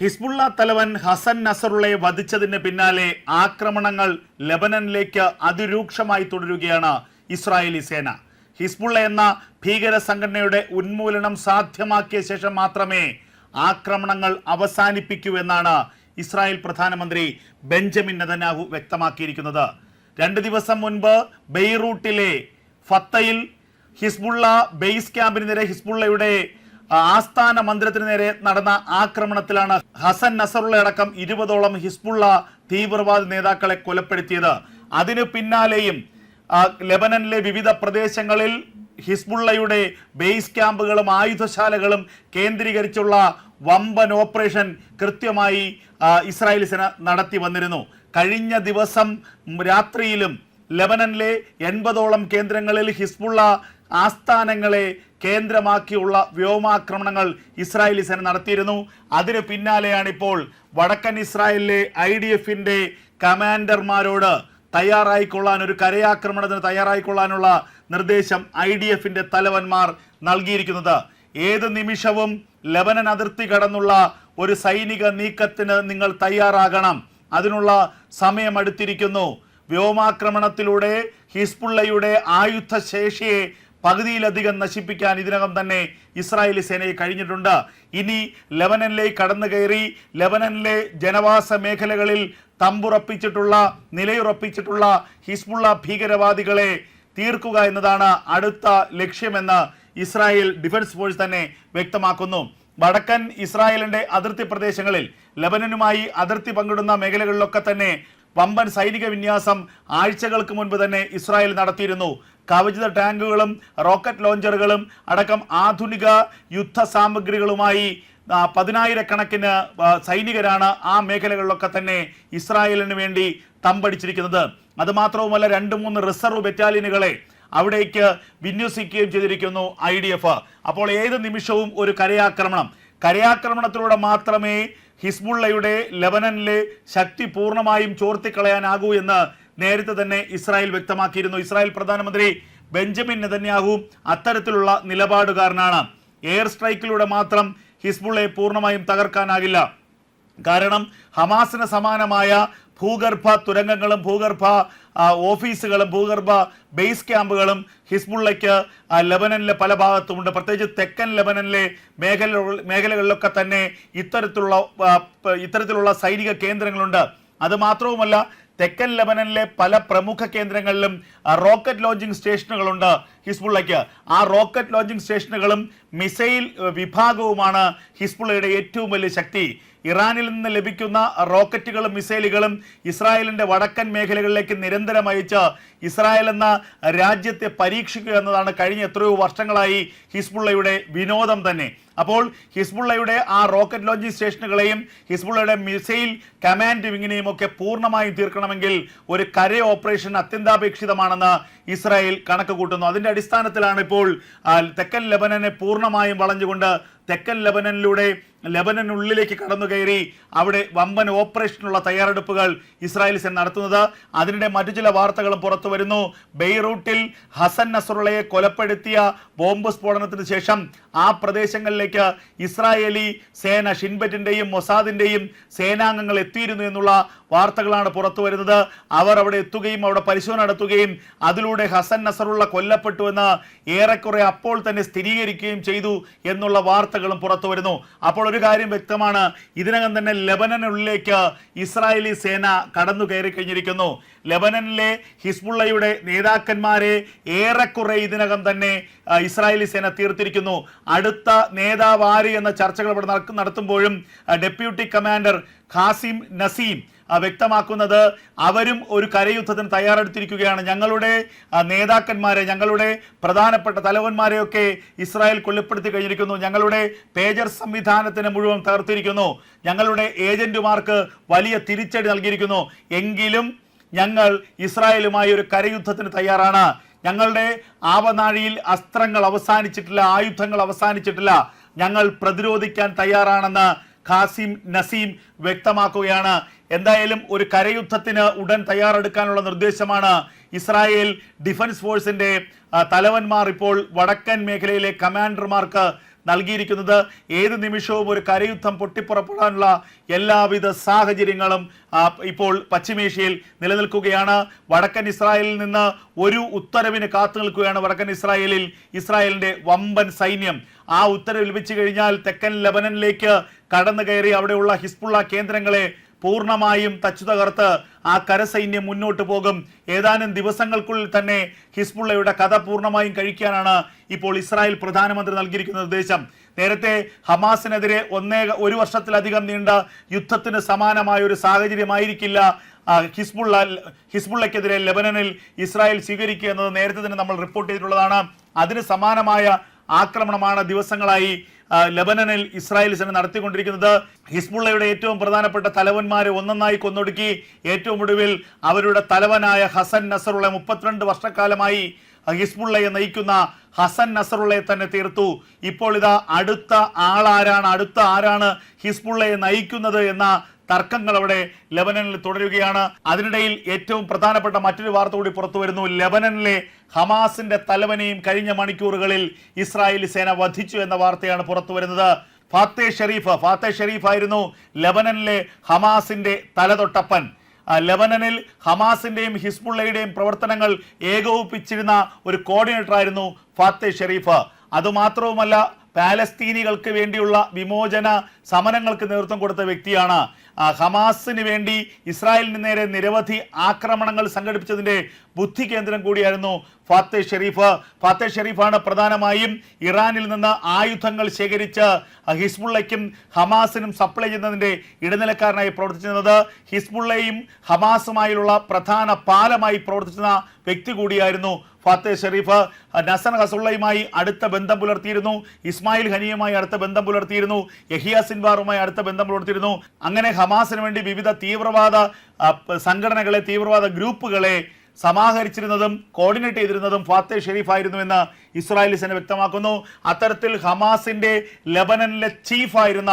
Hezbollah തലവൻ ഹസൻ നസറുള്ളയെ വധിച്ചതിന് പിന്നാലെ ആക്രമണങ്ങൾ ലബനനിലേക്ക് അതിരൂക്ഷമായി തുടരുകയാണ് ഇസ്രായേലി സേന. ഹിസ്ബുള്ള എന്ന ഭീകര സംഘടനയുടെ ഉന്മൂലനം സാധ്യമാക്കിയ ശേഷം മാത്രമേ ആക്രമണങ്ങൾ അവസാനിപ്പിക്കൂ എന്നാണ് ഇസ്രായേൽ പ്രധാനമന്ത്രി ബെഞ്ചമിൻ നെതന്യാഹു വ്യക്തമാക്കിയിരിക്കുന്നത്. രണ്ട് ദിവസം മുൻപ് ബെയ്റൂട്ടിലെ ഫത്തയിൽ ഹിസ്ബുള്ള ബേസ് ക്യാമ്പിന് നേരെ ഹിസ്ബുള്ളയുടെ ആസ്ഥാന മന്ദിരത്തിന് നേരെ നടന്ന ആക്രമണത്തിലാണ് ഹസൻ നസറുള്ള അടക്കം ഇരുപതോളം ഹിസ്ബുള്ള തീവ്രവാദ നേതാക്കളെ കൊലപ്പെടുത്തിയത്. അതിനു പിന്നാലെയും ലെബനനിലെ വിവിധ പ്രദേശങ്ങളിൽ ഹിസ്ബുള്ളയുടെ ബേസ് ക്യാമ്പുകളും ആയുധശാലകളും കേന്ദ്രീകരിച്ചുള്ള വമ്പൻ ഓപ്പറേഷൻ കൃത്യമായി ഇസ്രായേൽ സേന നടത്തി വന്നിരുന്നു. കഴിഞ്ഞ ദിവസം രാത്രിയിലും ലെബനനിലെ എൺപതോളം കേന്ദ്രങ്ങളിൽ ഹിസ്ബുള്ള ആസ്ഥാനങ്ങളെ കേന്ദ്രമാക്കിയുള്ള വ്യോമാക്രമണങ്ങൾ ഇസ്രായേലി സേന നടത്തിയിരുന്നു. അതിന് പിന്നാലെയാണ് ഇപ്പോൾ വടക്കൻ ഇസ്രായേലിലെ ഐ ഡി എഫിന്റെ കമാൻഡർമാരോട് തയ്യാറായിക്കൊള്ളാൻ ഒരു കരയാക്രമണത്തിന് തയ്യാറായിക്കൊള്ളാനുള്ള നിർദ്ദേശം ഐ ഡി എഫിന്റെ തലവന്മാർ നൽകിയിരിക്കുന്നത്. ഏത് നിമിഷവും ലബനൻ അതിർത്തി കടന്നുള്ള ഒരു സൈനിക നീക്കത്തിന് നിങ്ങൾ തയ്യാറാകണം. അതിനുള്ള സമയം അടുത്തിരിക്കുന്നു. വ്യോമാക്രമണത്തിലൂടെ ഹിസ്ബുള്ളയുടെ ആയുധശേഷിയെ പകുതിയിലധികം നശിപ്പിക്കാൻ ഇതിനകം തന്നെ ഇസ്രായേലി സേനയെ കഴിഞ്ഞിട്ടുണ്ട്. ഇനി ലെബനനിലേക്ക് കടന്നു കയറി ലെബനനിലെ ജനവാസ മേഖലകളിൽ തമ്പുറപ്പിച്ചിട്ടുള്ള നിലയുറപ്പിച്ചിട്ടുള്ള ഹിസ്ബുള്ള ഭീകരവാദികളെ തീർക്കുക എന്നതാണ് അടുത്ത ലക്ഷ്യമെന്ന് ഇസ്രായേൽ ഡിഫൻസ് ഫോഴ്സ് തന്നെ വ്യക്തമാക്കുന്നു. വടക്കൻ ഇസ്രായേലിന്റെ അതിർത്തി പ്രദേശങ്ങളിൽ ലബനനുമായി അതിർത്തി പങ്കിടുന്ന മേഖലകളിലൊക്കെ തന്നെ വമ്പൻ സൈനിക വിന്യാസം ആഴ്ചകൾക്ക് മുൻപ് തന്നെ ഇസ്രായേൽ നടത്തിയിരുന്നു. കവചിത ടാങ്കുകളും റോക്കറ്റ് ലോഞ്ചറുകളും അടക്കം ആധുനിക യുദ്ധ സാമഗ്രികളുമായി പതിനായിരക്കണക്കിന് സൈനികരാണ് ആ മേഖലകളിലൊക്കെ തന്നെ ഇസ്രായേലിന് വേണ്ടി തമ്പടിച്ചിരിക്കുന്നത്. അതുമാത്രവുമല്ല രണ്ട് മൂന്ന് റിസർവ് ബറ്റാലിയനുകളെ അവിടേക്ക് വിന്യസിക്കുകയും ചെയ്തിരിക്കുന്നു ഐ അപ്പോൾ ഏത് നിമിഷവും ഒരു കരയാക്രമണം. കരയാക്രമണത്തിലൂടെ മാത്രമേ ഹിസ്ബുള്ളയുടെ ലെബനനിലെ ശക്തി പൂർണമായും ചോർത്തിക്കളയാനാകൂ എന്ന് നേരത്തെ തന്നെ ഇസ്രായേൽ വ്യക്തമാക്കിയിരുന്നു. ഇസ്രായേൽ പ്രധാനമന്ത്രി ബെഞ്ചമിൻ നെതന്യാഹു അത്തരത്തിലുള്ള നിലപാടുകാരനാണ്. എയർ സ്ട്രൈക്കിലൂടെ മാത്രം ഹിസ്ബുള്ളയെ പൂർണമായും തകർക്കാനാകില്ല. കാരണം ഹമാസിന് സമാനമായ ഭൂഗർഭ തുരങ്കങ്ങളും ഭൂഗർഭ ഓഫീസുകളും ഭൂഗർഭ ബേസ് ക്യാമ്പുകളും ഹിസ്ബുള്ളയ്ക്ക് ലബനനിലെ പല ഭാഗത്തുമുണ്ട്. പ്രത്യേകിച്ച് തെക്കൻ ലെബനനിലെ മേഖല മേഖലകളിലൊക്കെ തന്നെ ഇത്തരത്തിലുള്ള ഇത്തരത്തിലുള്ള സൈനിക കേന്ദ്രങ്ങളുണ്ട്. അത് മാത്രവുമല്ല തെക്കൻ ലെബനനിലെ പല പ്രമുഖ കേന്ദ്രങ്ങളിലും റോക്കറ്റ് ലോഞ്ചിങ് സ്റ്റേഷനുകളുണ്ട് ഹിസ്ബുള്ളയ്ക്ക്. ആ റോക്കറ്റ് ലോഞ്ചിങ് സ്റ്റേഷനുകളും മിസൈൽ വിഭാഗവുമാണ് ഹിസ്ബുള്ളയുടെ ഏറ്റവും വലിയ ശക്തി. ഇറാനിൽ നിന്ന് ലഭിക്കുന്ന റോക്കറ്റുകളും മിസൈലുകളും ഇസ്രായേലിന്റെ വടക്കൻ മേഖലകളിലേക്ക് നിരന്തരം അയച്ച് ഇസ്രായേൽ എന്ന രാജ്യത്തെ പരീക്ഷിക്കുക എന്നതാണ് കഴിഞ്ഞ എത്രയോ വർഷങ്ങളായി ഹിസ്ബുള്ളയുടെ വിനോദം തന്നെ. അപ്പോൾ ഹിസ്ബുള്ളയുടെ ആ റോക്കറ്റ് ലോഞ്ചിങ് സ്റ്റേഷനുകളെയും ഹിസ്ബുള്ളയുടെ മിസൈൽ കമാൻഡ് വിങ്ങിനെയും ഒക്കെ പൂർണമായും തീർക്കണമെങ്കിൽ ഒരു കര ഓപ്പറേഷൻ അത്യന്താപേക്ഷിതമാണെന്ന് ഇസ്രായേൽ കണക്ക് കൂട്ടുന്നു. അതിന്റെ അടിസ്ഥാനത്തിലാണ് ഇപ്പോൾ തെക്കൻ ലെബനനെ പൂർണമായും വളഞ്ഞുകൊണ്ട് തെക്കൻ ലബനനിലൂടെ ലബനനുള്ളിലേക്ക് കടന്നു കയറി അവിടെ വമ്പൻ ഓപ്പറേഷനുള്ള തയ്യാറെടുപ്പുകൾ ഇസ്രായേൽ സേന നടത്തുന്നത്. അതിനിടെ മറ്റു ചില വാർത്തകളും പുറത്തു വരുന്നു. ബെയ്റൂട്ടിൽ ഹസൻ നസറുള്ളയെ കൊലപ്പെടുത്തിയ ബോംബ് സ്ഫോടനത്തിന് ശേഷം ആ പ്രദേശങ്ങളിലേക്ക് ഇസ്രായേലി സേന ഷിൻബറ്റിന്റെയും മൊസാദിന്റെയും സേനാംഗങ്ങൾ എത്തിയിരുന്നു എന്നുള്ള വാർത്തകളാണ് പുറത്തു വരുന്നത്. അവർ അവിടെ എത്തുകയും അവിടെ പരിശോധന നടത്തുകയും അതിലൂടെ ഹസൻ നസറുള്ള കൊല്ലപ്പെട്ടു എന്ന് ഏറെക്കുറെ അപ്പോൾ തന്നെ സ്ഥിരീകരിക്കുകയും ചെയ്തു എന്നുള്ള വാർത്തകളും പുറത്തു വരുന്നു. അപ്പോൾ ഒരു കാര്യം വ്യക്തമാണ്. ഇതിനകം തന്നെ ലെബനനുള്ളിലേക്ക് ഇസ്രായേലി സേന കടന്നു കയറി കഴിഞ്ഞിരിക്കുന്നു. ലെബനനിലെ ഹിസ്ബുള്ളയുടെ നേതാക്കന്മാരെ ഏറെക്കുറെ ഇതിനകം തന്നെ ഇസ്രായേലി സേന തീർത്തിരിക്കുന്നു. അടുത്ത നേതാവ് ആര് എന്ന ചർച്ചകൾ ഇവിടെ നടക്കും- നടത്തുമ്പോഴും ഡെപ്യൂട്ടി കമാൻഡർ ഖാസിം നസീം വ്യക്തമാക്കുന്നത് അവരും ഒരു കരയുദ്ധത്തിന് തയ്യാറെടുത്തിരിക്കുകയാണ്. ഞങ്ങളുടെ നേതാക്കന്മാരെ ഞങ്ങളുടെ പ്രധാനപ്പെട്ട തലവന്മാരെയൊക്കെ ഇസ്രായേൽ കൊല്ലപ്പെടുത്തി കഴിഞ്ഞിരിക്കുന്നു. ഞങ്ങളുടെ പേജർ സംവിധാനത്തിന് മുഴുവൻ തകർത്തിരിക്കുന്നു. ഞങ്ങളുടെ ഏജന്റുമാർക്ക് വലിയ തിരിച്ചടി നൽകിയിരിക്കുന്നു. എങ്കിലും ഞങ്ങൾ ഇസ്രായേലുമായി ഒരു കരയുദ്ധത്തിന് തയ്യാറാണ്. ഞങ്ങളുടെ ആവനാഴിയിൽ അസ്ത്രങ്ങൾ അവസാനിച്ചിട്ടില്ല ആയുധങ്ങൾ അവസാനിച്ചിട്ടില്ല. ഞങ്ങൾ പ്രതിരോധിക്കാൻ തയ്യാറാണെന്ന് ഖാസിം നസീം വ്യക്തമാക്കുകയാണ്. എന്തായാലും ഒരു കരയുദ്ധത്തിന് ഉടൻ തയ്യാറെടുക്കാനുള്ള നിർദ്ദേശമാണ് ഇസ്രായേൽ ഡിഫൻസ് ഫോഴ്സിന്റെ തലവന്മാർ ഇപ്പോൾ വടക്കൻ മേഖലയിലെ കമാൻഡർമാർക്ക് നൽകിയിരിക്കുന്നത്. ഏത് നിമിഷവും ഒരു കരയുദ്ധം പൊട്ടിപ്പുറപ്പെടാനുള്ള എല്ലാവിധ സാഹചര്യങ്ങളും ഇപ്പോൾ പശ്ചിമേഷ്യയിൽ നിലനിൽക്കുകയാണ്. വടക്കൻ ഇസ്രായേലിൽ നിന്ന് ഒരു ഉത്തരവിന് കാത്തു നിൽക്കുകയാണ് വടക്കൻ ഇസ്രായേലിൽ ഇസ്രായേലിന്റെ വമ്പൻ സൈന്യം. ആ ഉത്തരവ് ലഭിച്ചു കഴിഞ്ഞാൽ തെക്കൻ ലബനനിലേക്ക് കടന്നു കയറി അവിടെയുള്ള ഹിസ്ബുള്ള കേന്ദ്രങ്ങളെ പൂർണമായും തച്ചു തകർത്ത് ആ കരസൈന്യം മുന്നോട്ട് പോകും. ഏതാനും ദിവസങ്ങൾക്കുള്ളിൽ തന്നെ ഹിസ്ബുള്ളയുടെ കഥ പൂർണമായും കഴിക്കാനാണ് ഇപ്പോൾ ഇസ്രായേൽ പ്രധാനമന്ത്രി നൽകിയിരിക്കുന്ന നിർദ്ദേശം. നേരത്തെ ഹമാസിനെതിരെ ഒന്നേ ഒരു വർഷത്തിലധികം നീണ്ട യുദ്ധത്തിന് സമാനമായ ഒരു സാഹചര്യമായിരിക്കില്ല ഹിസ്ബുള്ള ഹിസ്ബുള്ളയ്ക്കെതിരെ ലെബനനിൽ ഇസ്രായേൽ സ്വീകരിക്കുക എന്നത് നേരത്തെ തന്നെ നമ്മൾ റിപ്പോർട്ട് ചെയ്തിട്ടുള്ളതാണ്. അതിന് സമാനമായ ആക്രമണമാണ് ദിവസങ്ങളായി ലബനനിൽ ഇസ്രായേൽ സേന നടത്തിക്കൊണ്ടിരിക്കുന്നത്. ഹിസ്ബുള്ളയുടെ ഏറ്റവും പ്രധാനപ്പെട്ട തലവന്മാരെ ഒന്നൊന്നായി കൊന്നൊടുക്കി. ഏറ്റവും ഒടുവിൽ അവരുടെ തലവനായ ഹസൻ നസറുള്ള മുപ്പത്തിരണ്ട് വർഷക്കാലമായി ഹിസ്ബുള്ളയെ നയിക്കുന്ന ഹസൻ നസറുള്ളയെ തന്നെ തീർത്തു. ഇപ്പോൾ ഇതാ അടുത്ത ആളാരാണ് അടുത്ത ആരാണ് ഹിസ്ബുള്ളയെ നയിക്കുന്നത് എന്ന തർക്കങ്ങൾ അവിടെ ലെബനനിൽ തുടരുകയാണ്. അതിനിടയിൽ ഏറ്റവും പ്രധാനപ്പെട്ട മറ്റൊരു വാർത്ത കൂടി പുറത്തു വരുന്നു. ലെബനനിലെ ഹമാസിന്റെ തലവനെയും കഴിഞ്ഞ മണിക്കൂറുകളിൽ ഇസ്രായേലി സേന വധിച്ചു എന്ന വാർത്തയാണ് പുറത്തു വരുന്നത്. ഫാത്തെ ഷെരീഫ് ഫാത്തെ ഷെരീഫ് ആയിരുന്നു ലെബനനിലെ ഹമാസിന്റെ തലതൊട്ടപ്പൻ. ലെബനനിൽ ഹമാസിന്റെയും ഹിസ്ബുള്ളയുടെയും പ്രവർത്തനങ്ങൾ ഏകോപിപ്പിച്ചിരുന്ന ഒരു കോർഡിനേറ്റർ ആയിരുന്നു ഫാത്തെ ഷെരീഫ്. അതുമാത്രവുമല്ല പാലസ്തീനികൾക്ക് വേണ്ടിയുള്ള വിമോചന സമരങ്ങൾക്ക് നേതൃത്വം കൊടുത്ത വ്യക്തിയാണ്. ഹമാസിന് വേണ്ടി ഇസ്രായേലിന് നേരെ നിരവധി ആക്രമണങ്ങൾ സംഘടിപ്പിച്ചതിന്റെ ബുദ്ധി കേന്ദ്രം കൂടിയായിരുന്നു ഫാത്തെ ഷെരീഫ്. ഫാത്തെ ഷെരീഫാണ് പ്രധാനമായും ഇറാനിൽ നിന്ന് ആയുധങ്ങൾ ശേഖരിച്ച് ഹിസ്ബുള്ളയ്ക്കും ഹമാസിനും സപ്ലൈ ചെയ്യുന്നതിന്റെ ഇടനിലക്കാരനായി പ്രവർത്തിച്ചിരുന്നത്. ഹിസ്ബുള്ളയും ഹമാസുമായുള്ള പ്രധാന പാലമായി പ്രവർത്തിച്ചിരുന്ന വ്യക്തി കൂടിയായിരുന്നു ഫാത്തെ ഷെരീഫ് നസൻ ഹസുള്ളയുമായി അടുത്ത ബന്ധം പുലർത്തിയിരുന്നു. ഇസ്മായിൽ ഹനിയുമായി അടുത്ത ബന്ധം പുലർത്തിയിരുന്നു. യഹിയ സിൻവാറുമായി അടുത്ത ബന്ധം പുലർത്തിയിരുന്നു. അങ്ങനെ ഹമാസിന് വേണ്ടി വിവിധ തീവ്രവാദ സംഘടനകളെ തീവ്രവാദ ഗ്രൂപ്പുകളെ സമാഹരിച്ചിരുന്നതും കോർഡിനേറ്റ് ചെയ്തിരുന്നതും ഫാത്തെ ഷെരീഫ് ആയിരുന്നുവെന്ന് ഇസ്രായേലി സേന വ്യക്തമാക്കുന്നു. അത്തരത്തിൽ ഹമാസിന്റെ ലെബനനിലെ ചീഫായിരുന്ന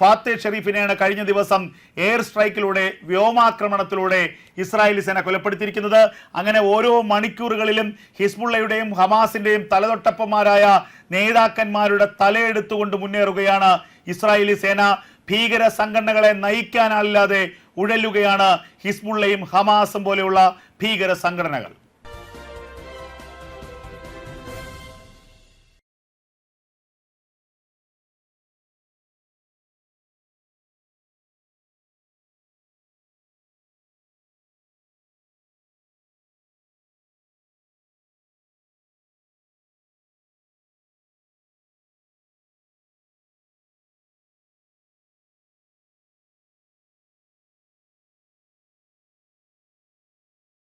ഫാത്തെ ഷെരീഫിനെയാണ് കഴിഞ്ഞ ദിവസം എയർ സ്ട്രൈക്കിലൂടെ വ്യോമാക്രമണത്തിലൂടെ ഇസ്രായേലി സേന കൊലപ്പെടുത്തിയിരിക്കുന്നത്. അങ്ങനെ ഓരോ മണിക്കൂറുകളിലും ഹിസ്ബുള്ളയുടെയും ഹമാസിന്റെയും തലതൊട്ടപ്പന്മാരായ നേതാക്കന്മാരുടെ തലയെടുത്തുകൊണ്ട് മുന്നേറുകയാണ് ഇസ്രായേലി സേന. ഭീകര സംഘടനകളെ നയിക്കാനാളില്ലാതെ ഉഴലുകയാണ് ഹിസ്ബുള്ളയും ഹമാസും പോലെയുള്ള ഭീകര സംഘടനകൾ.